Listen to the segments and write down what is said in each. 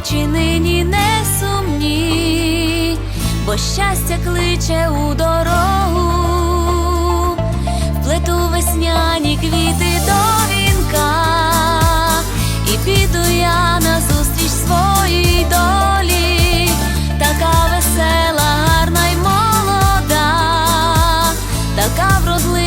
очі нині не сумні, бо щастя кличе у дорогу, вплету весняні квіти до вінка, і піду я назустріч своїй долі, така весела, гарна й молода, така вродлива.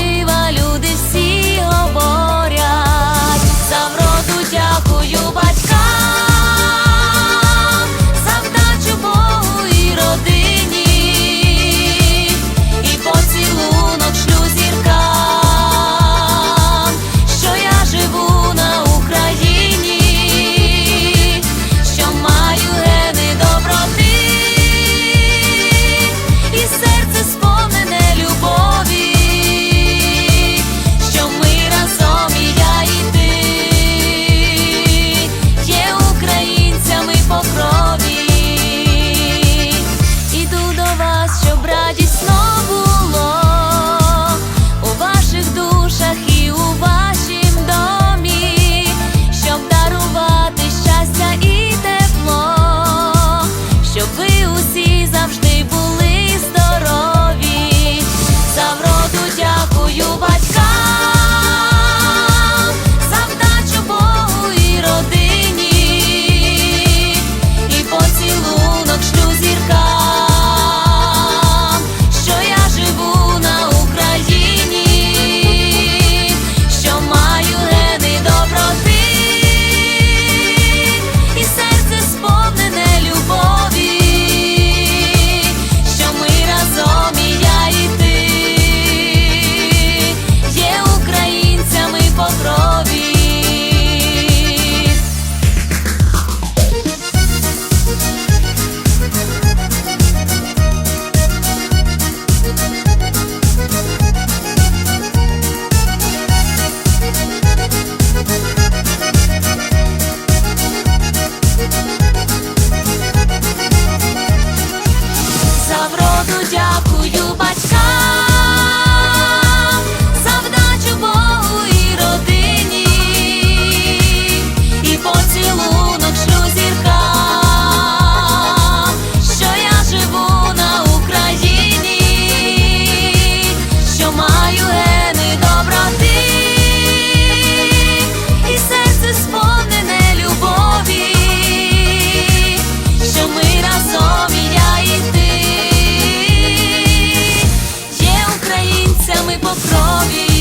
ми по крові.